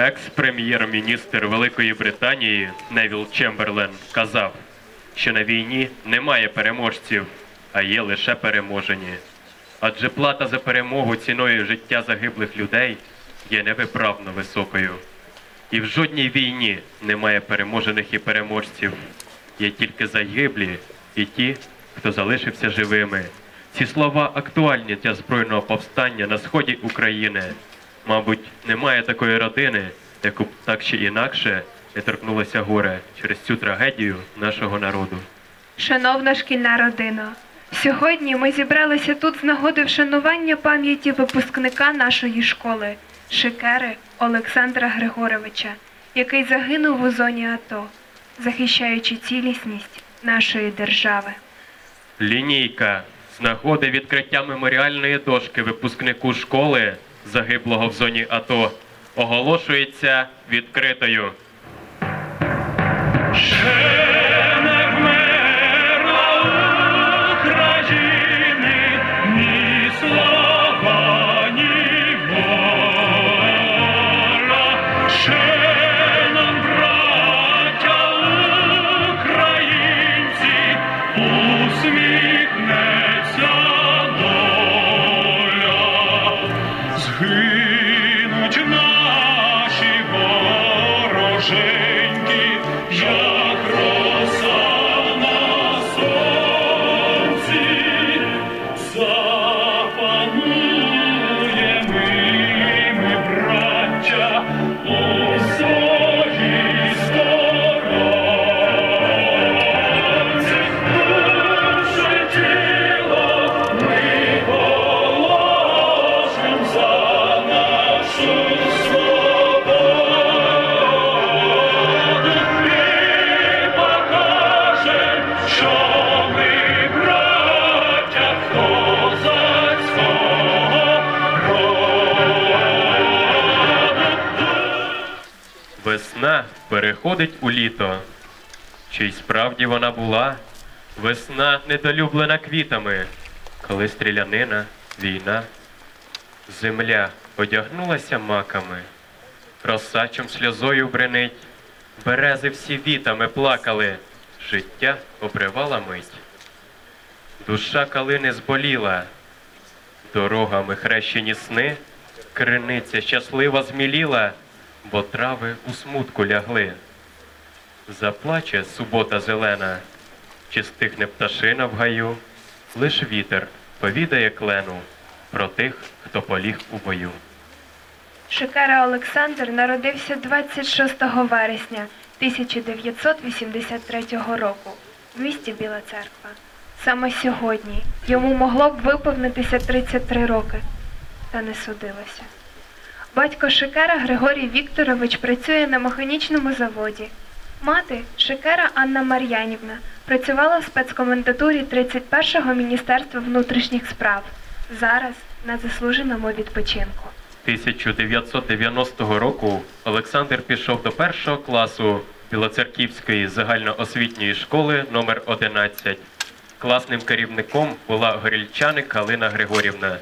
Екс-прем'єр-міністр Великої Британії Невіл Чемберлен казав, що на війні немає переможців, а є лише переможені. Адже плата за перемогу ціною життя загиблих людей є невиправно високою. І в жодній війні немає переможених і переможців. Є тільки загиблі і ті, хто залишився живими. Ці слова актуальні для збройного повстання на сході України. Мабуть, немає такої родини, яку б так чи інакше не торкнулося горе через цю трагедію нашого народу. Шановна шкільна родина, сьогодні ми зібралися тут з нагоди вшанування пам'яті випускника нашої школи Шикери Олександра Григоровича, який загинув у зоні АТО, захищаючи цілісність нашої держави. Лінійка з нагоди відкриття меморіальної дошки випускнику школи, загиблого в зоні АТО, оголошується відкритою. creep. Переходить у літо. Чи й справді вона була? Весна недолюблена квітами, коли стрілянина, війна. Земля одягнулася маками, розсачом сльозою бренить, берези всі вітами плакали, життя обривала мить. Душа калини зболіла, дорогами хрещені сни, криниця щаслива зміліла, бо трави у смутку лягли. Заплаче субота зелена, чи стихне пташина в гаю, лиш вітер повідає клену про тих, хто поліг у бою. Шикера Олександр народився 26 вересня 1983 року в місті Біла Церква. Саме сьогодні йому могло б виповнитися 33 роки, та не судилося. Батько Шикера Григорій Вікторович працює на механічному заводі. Мати Шикера Анна Мар'янівна працювала в спецкомендатурі 31-го Міністерства внутрішніх справ. Зараз на заслуженому відпочинку. 1990 року Олександр пішов до першого класу Білоцерківської загальноосвітньої школи номер 11 Класним керівником була горільчаник Галина Григорівна.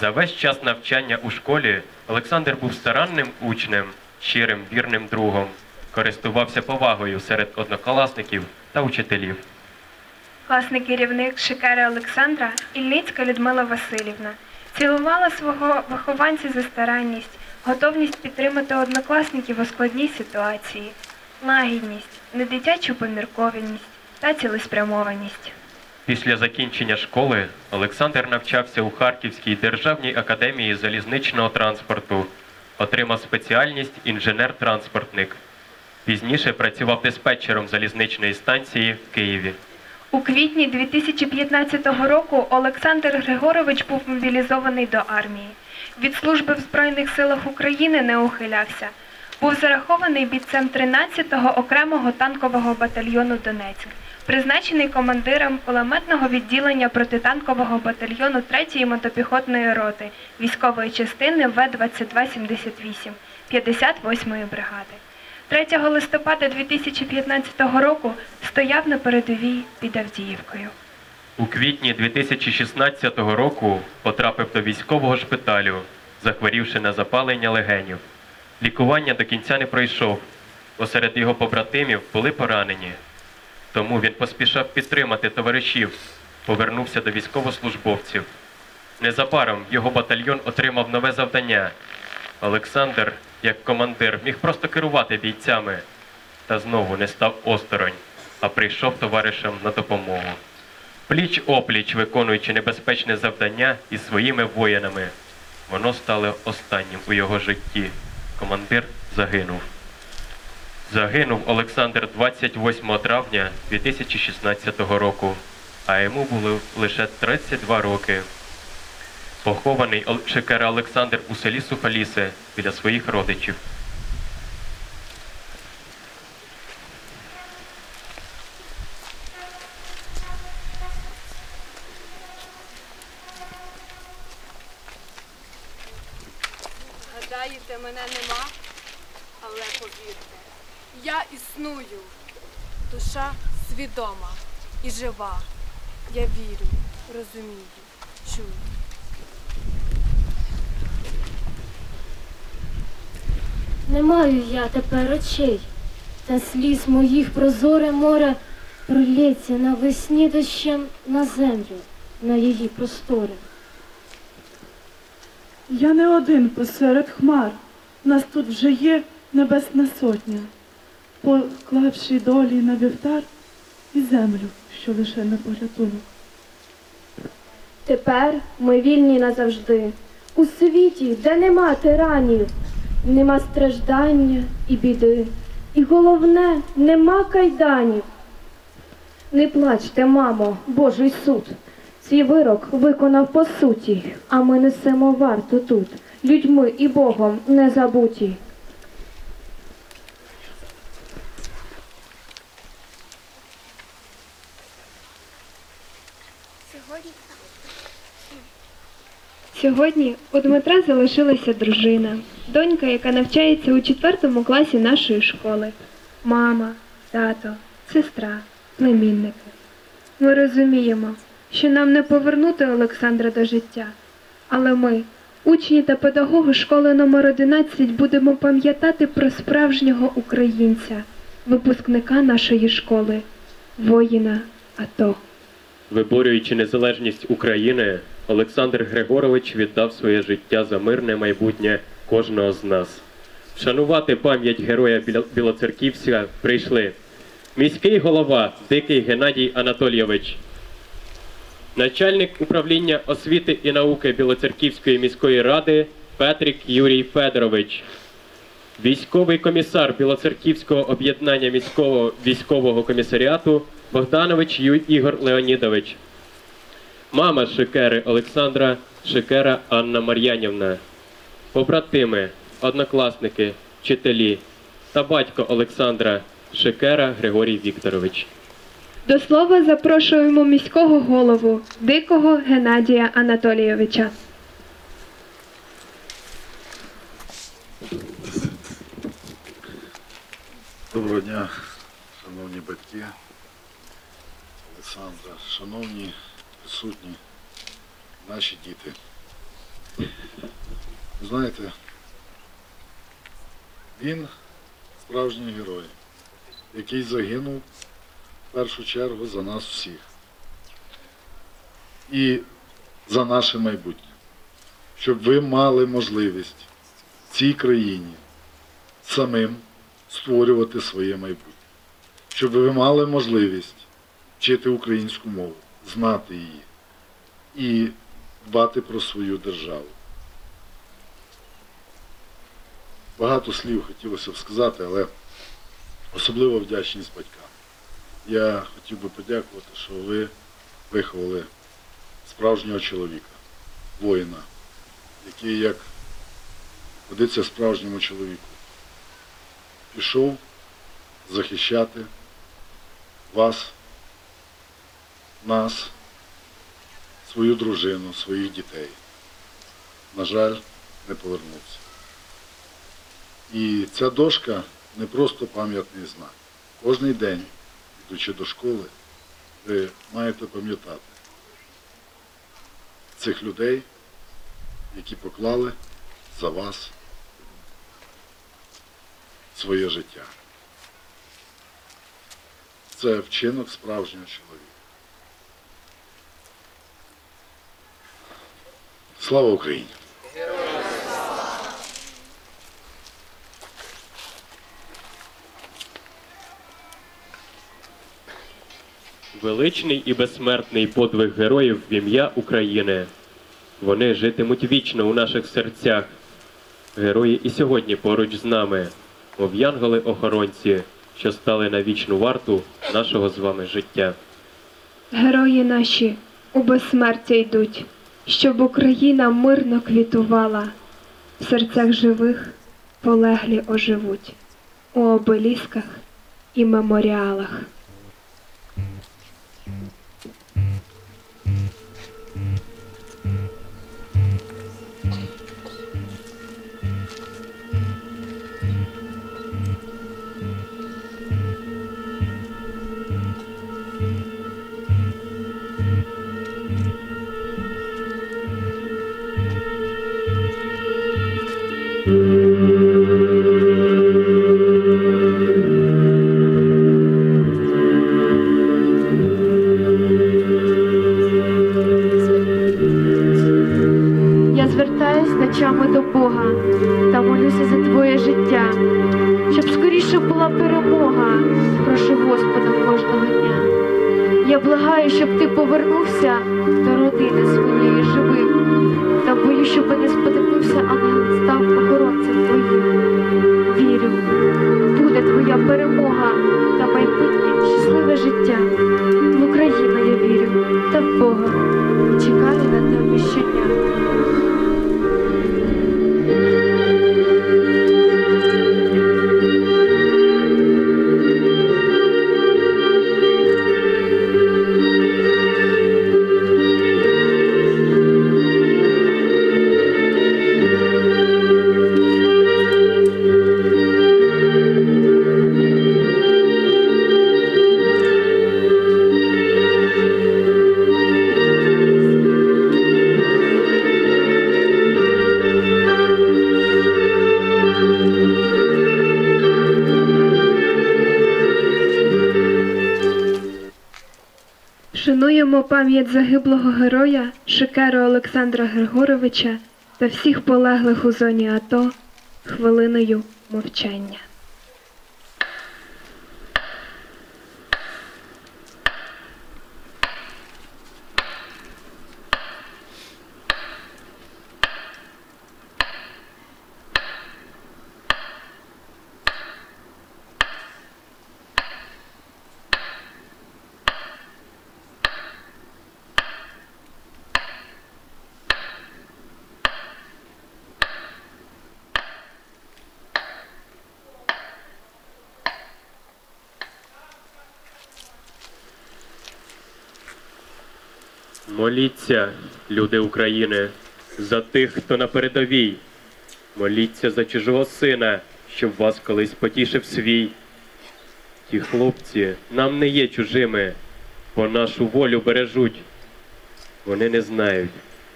За весь час навчання у школі Олександр був старанним учнем, щирим вірним другом, користувався повагою серед однокласників та учителів. Класний керівник Шикери Олександра Ільницька Людмила Васильівна цілувала свого вихованця за старанність, готовність підтримати однокласників у складній ситуації, лагідність, недитячу поміркованість та цілеспрямованість. Після закінчення школи Олександр навчався у Харківській державній академії залізничного транспорту, отримав спеціальність інженер-транспортник. Пізніше працював диспетчером залізничної станції в Києві. У квітні 2015 року Олександр Григорович був мобілізований до армії. Від служби в Збройних силах України не ухилявся. Був зарахований бійцем 13-го окремого танкового батальйону Донецьк, призначений командиром кулеметного відділення протитанкового батальйону 3-ї мотопіхотної роти військової частини В-2278 58-ї бригади. 3 листопада 2015 року стояв на передовій під Авдіївкою. У квітні 2016 року потрапив до військового шпиталю, захворівши на запалення легенів. Лікування до кінця не пройшов, бо серед його побратимів були поранені. Тому він поспішав підтримати товаришів, повернувся до військовослужбовців. Незабаром його батальйон отримав нове завдання. Олександр, як командир, міг просто керувати бійцями, та знову не став осторонь, а прийшов товаришам на допомогу. Пліч опліч, виконуючи небезпечне завдання із своїми воїнами, воно стало останнім у його житті. Командир загинув. Загинув Олександр 28 травня 2016 року, а йому було лише 32 роки. Похований Шекера Олександр у селі Сухолісе біля своїх родичів. Гадаєте, мене нема, але повірте, я існую. Душа свідома і жива. Я вірю, розумію, чую. Не маю я тепер очей, та сліз моїх прозоре море пролється навесні дощем на землю, на її простори. Я не один посеред хмар, нас тут вже є небесна сотня, поклавши долі на вівтар і землю, що лише на порятунок. Тепер ми вільні назавжди. У світі, де нема тиранів, нема страждання і біди. І головне, нема кайданів. Не плачте, мамо, Божий суд. Свій вирок виконав по суті, а ми несемо варту тут, людьми і Богом не забуті. Сьогодні у Дмитра залишилася дружина, донька, яка навчається у четвертому класі нашої школи, мама, тато, сестра, племінники. Ми розуміємо, що нам не повернути Олександра до життя, але ми, учні та педагоги школи номер 11 будемо пам'ятати про справжнього українця, випускника нашої школи, воїна АТО. Виборюючи незалежність України, Олександр Григорович віддав своє життя за мирне майбутнє кожного з нас. Вшанувати пам'ять героя Білоцерківська прийшли міський голова Дикий Геннадій Анатолійович, начальник управління освіти і науки Білоцерківської міської ради Петрик Юрій Федорович, військовий комісар Білоцерківського об'єднання міського військового комісаріату Богданович Ю- Ігор Леонідович, мама Шикери Олександра Шикера Анна Мар'янівна, побратими, однокласники, вчителі та батько Олександра Шикера Григорій Вікторович. До слова запрошуємо міського голову Дикого Геннадія Анатолійовича. Доброго дня, шановні батьки, Олександра, шановні присутні, наші діти. Знаєте, він справжній герой, який загинув в першу чергу за нас всіх. І за наше майбутнє. Щоб ви мали можливість в цій країні самим створювати своє майбутнє. Щоб ви мали можливість вчити українську мову, знати її і дбати про свою державу. Багато слів хотілося б сказати, але особливо вдячність батькам. Я хотів би подякувати, що ви виховали справжнього чоловіка, воїна, який, як годиться справжньому чоловіку, пішов захищати вас, нас, свою дружину, своїх дітей. На жаль, не повернувся. І ця дошка не просто пам'ятний знак. Кожний день, йдучи до школи, ви маєте пам'ятати цих людей, які поклали за вас своє життя. Це вчинок справжнього чоловіка. Слава Україні! Величний і безсмертний подвиг героїв в ім'я України. Вони житимуть вічно у наших серцях. Герої і сьогодні поруч з нами, мов янголи-охоронці, що стали на вічну варту нашого з вами життя. Герої наші у безсмертя йдуть, щоб Україна мирно квітувала. В серцях живих полеглі оживуть у обелісках і меморіалах. Чекаю на тебе щодня. Пам'ять загиблого героя Шикеру Олександра Григоровича та всіх полеглих у зоні АТО хвилиною мовчання. Моліться, люди України, за тих, хто на передовій. Моліться за чужого сина, щоб вас колись потішив свій. Ті хлопці нам не є чужими, бо нашу волю бережуть. Вони не знають,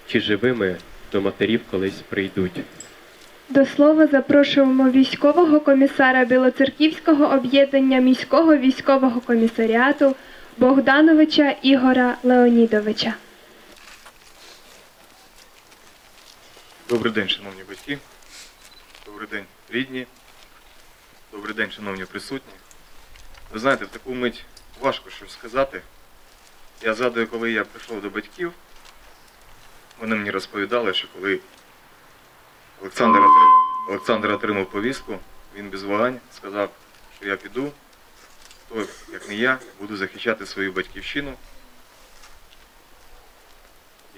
чи живими до матерів колись прийдуть. До слова запрошуємо військового комісара Білоцерківського об'єднання міського військового комісаріату Богдановича Ігора Леонідовича. Добрий день, шановні батьки. Добрий день, рідні. Добрий день, шановні присутні. Ви знаєте, в таку мить важко щось сказати. Я згадую, коли я прийшов до батьків, вони мені розповідали, що коли Олександр, Олександр отримав повістку, він без вагань сказав, що я піду, хто, як не я, буду захищати свою батьківщину.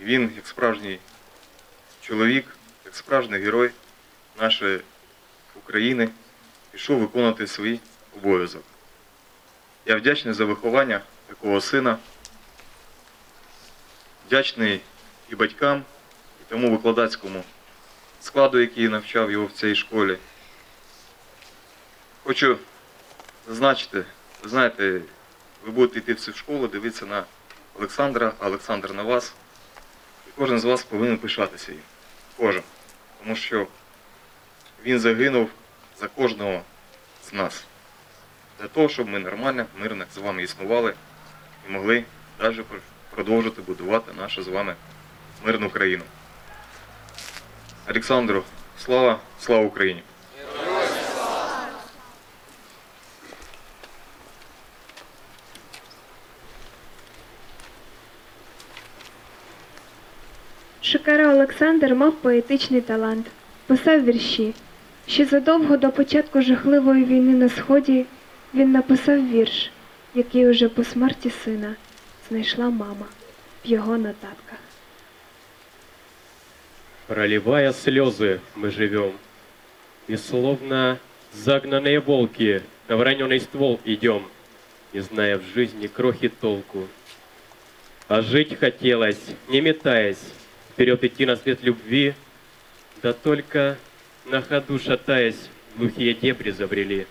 І він, як справжній чоловік, як справжній герой нашої України, пішов виконувати свій обов'язок. Я вдячний за виховання такого сина, вдячний і батькам, і тому викладацькому складу, який навчав його в цій школі. Хочу зазначити, ви знаєте, ви будете йти в цю школу, дивитися на Олександра, Олександр на вас. І кожен з вас повинен пишатися їм. Кожен. Тому що він загинув за кожного з нас. Для того, щоб ми нормально, мирно з вами існували і могли навіть продовжити будувати нашу з вами мирну країну. Олександру, слава, слава Україні! Шикара Олександр мав поетичний талант, писав вірші. Ще задовго до початку жахливої війни на сході він написав вірш, який уже по смерті сина знайшла мама в його нотатках. Проливая слезы, мы живем. И словно загнанные волки на вороненый ствол идем, не зная в жизни крохи толку. А жить хотелось, не метаясь, вперед идти на свет любви, да только на ходу шатаясь, глухие дебри забрели.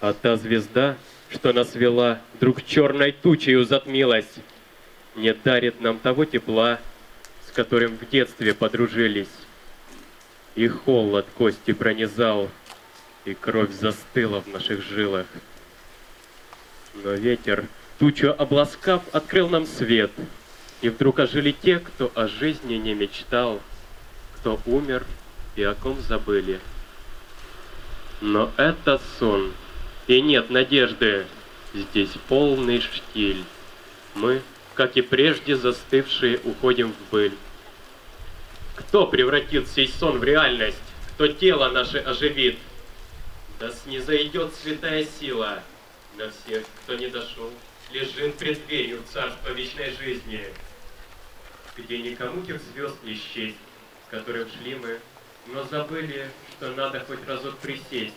А та звезда, что нас вела, вдруг черной тучею затмилась, не дарит нам того тепла, с которым в детстве подружились. И холод кости пронизал, и кровь застыла в наших жилах. Но ветер, тучу обласкав, открыл нам свет, и вдруг ожили те, кто о жизни не мечтал, кто умер и о ком забыли. Но это сон, и нет надежды, здесь полный штиль. Мы, как и прежде застывшие, уходим в быль. Кто превратит сей сон в реальность? Кто тело наше оживит? Да снизойдет святая сила на всех, кто не дошел, лежим пред дверью царства вечной жизни, где никому тех звезд не счесть, с которым шли мы, но забыли, что надо хоть разок присесть,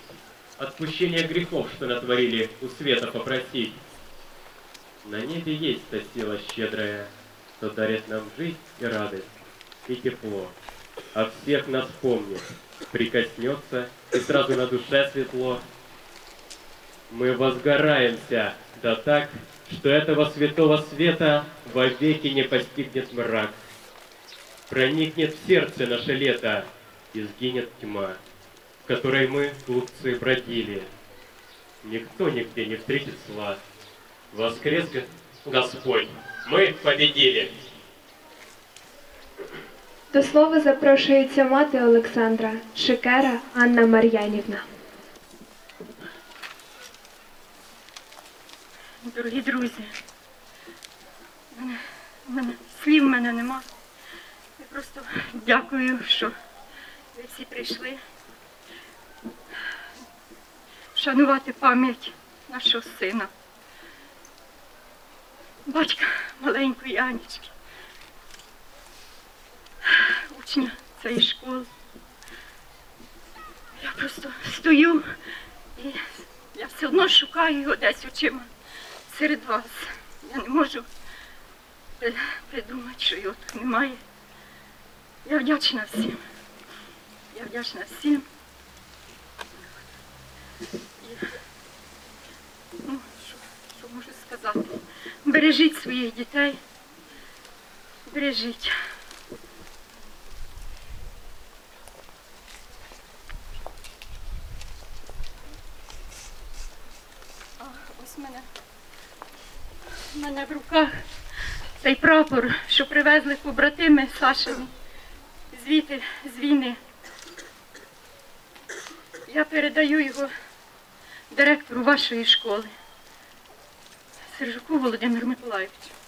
отпущение грехов, что натворили, у света попросить. На небе есть та сила щедрая, что дарит нам жизнь и радость, и тепло. А всех нас помнит, прикоснется, и сразу на душе светло. Мы возгораемся, да так, что этого святого света вовеки не постигнет мрак. Проникнет в сердце наше лето, и сгинет тьма, в которой мы, глупцы, бродили. Никто нигде не встретит зла. Воскрес Господь, мы победили. До слова запрошується мати Олександра, Шикера Анна Мар'янівна. Дорогі друзі, мене, мене, слів в мене нема. Я просто дякую, що ви всі прийшли вшанувати пам'ять нашого сина, батька маленької Анічки, учня цієї школи. Я просто стою і я все одно шукаю його десь очима серед вас. Я не можу придумати, що його тут немає. Я вдячна всім. Я вдячна всім. Ну, що, що можу сказати? Бережіть своїх дітей. Бережіть. А, ось мене. У мене в руках цей прапор, що привезли побратими Сашині звідти з війни. Я передаю його директору вашої школи, Сержуку Володимиру Миколаївичу.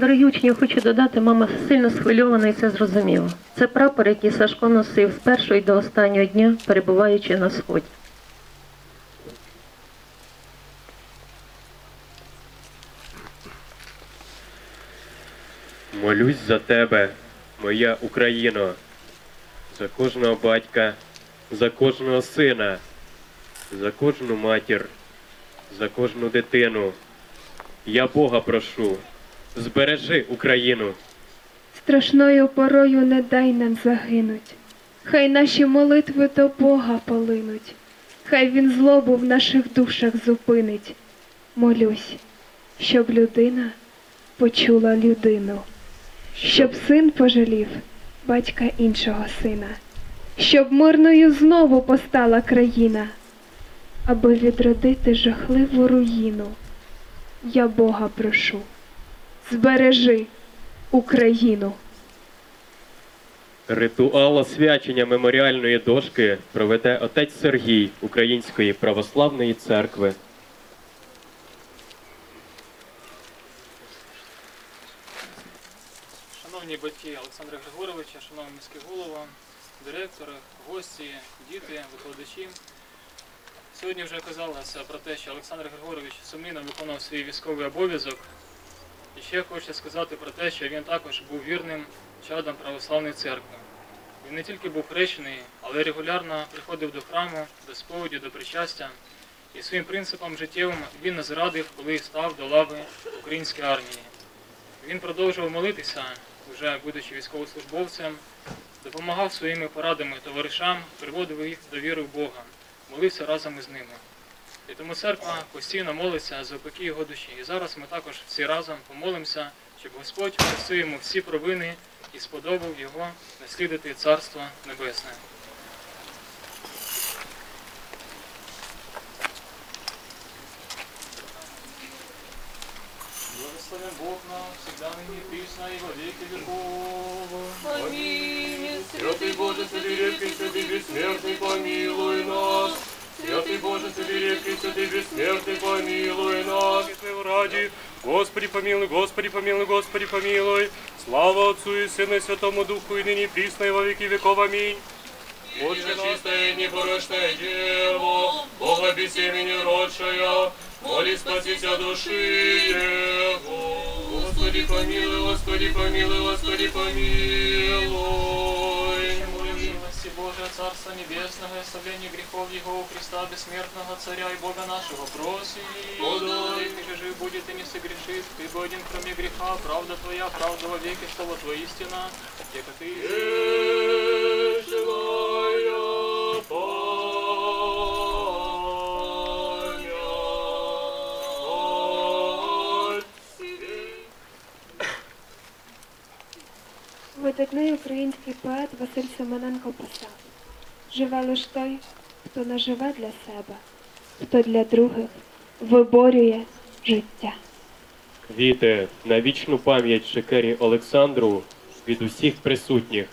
Дорогі учні, я хочу додати, мама сильно схвильована і це зрозуміло. Це прапор, який Сашко носив з першого і до останнього дня, перебуваючи на сході. Молюсь за тебе, моя Україно, за кожного батька, за кожного сина, за кожну матір, за кожну дитину. Я Бога прошу, збережи Україну. Страшною порою не дай нам загинуть. Хай наші молитви до Бога полинуть. Хай він злобу в наших душах зупинить. Молюсь, щоб людина почула людину, щоб син пожалів батька іншого сина, щоб мирною знову постала країна, аби відродити жахливу руїну. Я Бога прошу, збережи Україну. Ритуал освячення меморіальної дошки проведе отець Сергій Української православної церкви. Шановні батьки Олександра Григоровича, шановний міський голова, директори, гості, діти, викладачі. Сьогодні вже казалося про те, що Олександр Григорович сумлінно виконав свій військовий обов'язок. І ще хочеться сказати про те, що він також був вірним чадом православної церкви. Він не тільки був хрещений, але регулярно приходив до храму, до сповіді, до причастя. І своїм принципам життєвим він не зрадив, коли став до лави української армії. Він продовжував молитися, вже будучи військовослужбовцем, допомагав своїми порадами товаришам, приводив їх до віри в Бога, молився разом із ними. І тому церква постійно молиться за опеки його душі. І зараз ми також всі разом помолимося, щоб Господь простив йому всі провини і сподобав його наслідувати Царство Небесне. Благословен Бог нам, всегда ныне и присно, и во веки веков. Аминь. Святый Боже, святый редкий, святый бессмертный, помилуй нас. Святый Боже, святый редкий, святый бессмертный, помилуй нас. Твоего ради, Господи помилуй, Господи помилуй, Господи помилуй. Слава Отцу и Сыну и Святому Духу, и ныне и присно, и во веки веков. Аминь. Отче чистая и непорочная Дева, Бога без семени родшая, моли спасися души Его. Господи помилуй, Господи помилуй, Господи помилуй. милости Божия, Царства Небесного, и оставление грехов Его у Христа Бессмертного Царя и Бога нашего проси. Подай, ты же жив будет и не согрешит, ты бы один кроме греха, правда Твоя, правда во веки, что вот воистина, яко Ты Видатний український поет Василь Семененко писав: Живе лиш той, хто не живе для себе, хто для других виборює життя. Квіти на вічну пам'ять Шикері Олександру від усіх присутніх.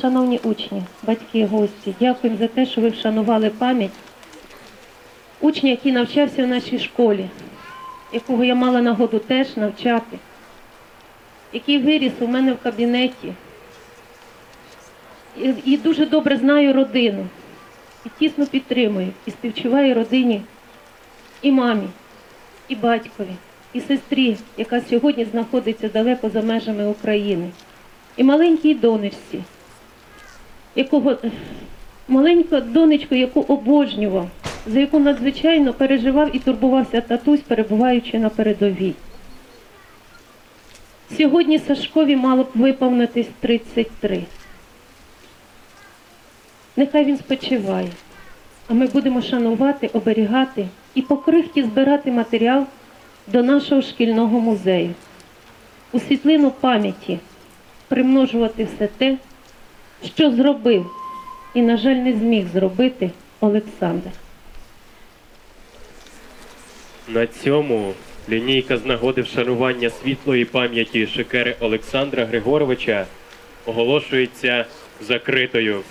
Шановні учні, батьки, гості, дякуємо за те, що ви вшанували пам'ять учня, який навчався в нашій школі, якого я мала нагоду теж навчати, який виріс у мене в кабінеті. І, і дуже добре знаю родину, і тісно підтримую, і співчуваю родині, і мамі, і батькові, і сестрі, яка сьогодні знаходиться далеко за межами України, і маленькій донечці якого маленька донечку, яку обожнював, за яку надзвичайно переживав і турбувався татусь, перебуваючи на передовій. Сьогодні Сашкові мало б виповнитись 33. Нехай він спочиває, а ми будемо шанувати, оберігати і по крихті збирати матеріал до нашого шкільного музею. у світлину пам'яті примножувати все те, що зробив і, на жаль, не зміг зробити Олександр. На цьому лінійка з нагоди вшанування світлої пам'яті шикери Олександра Григоровича оголошується закритою.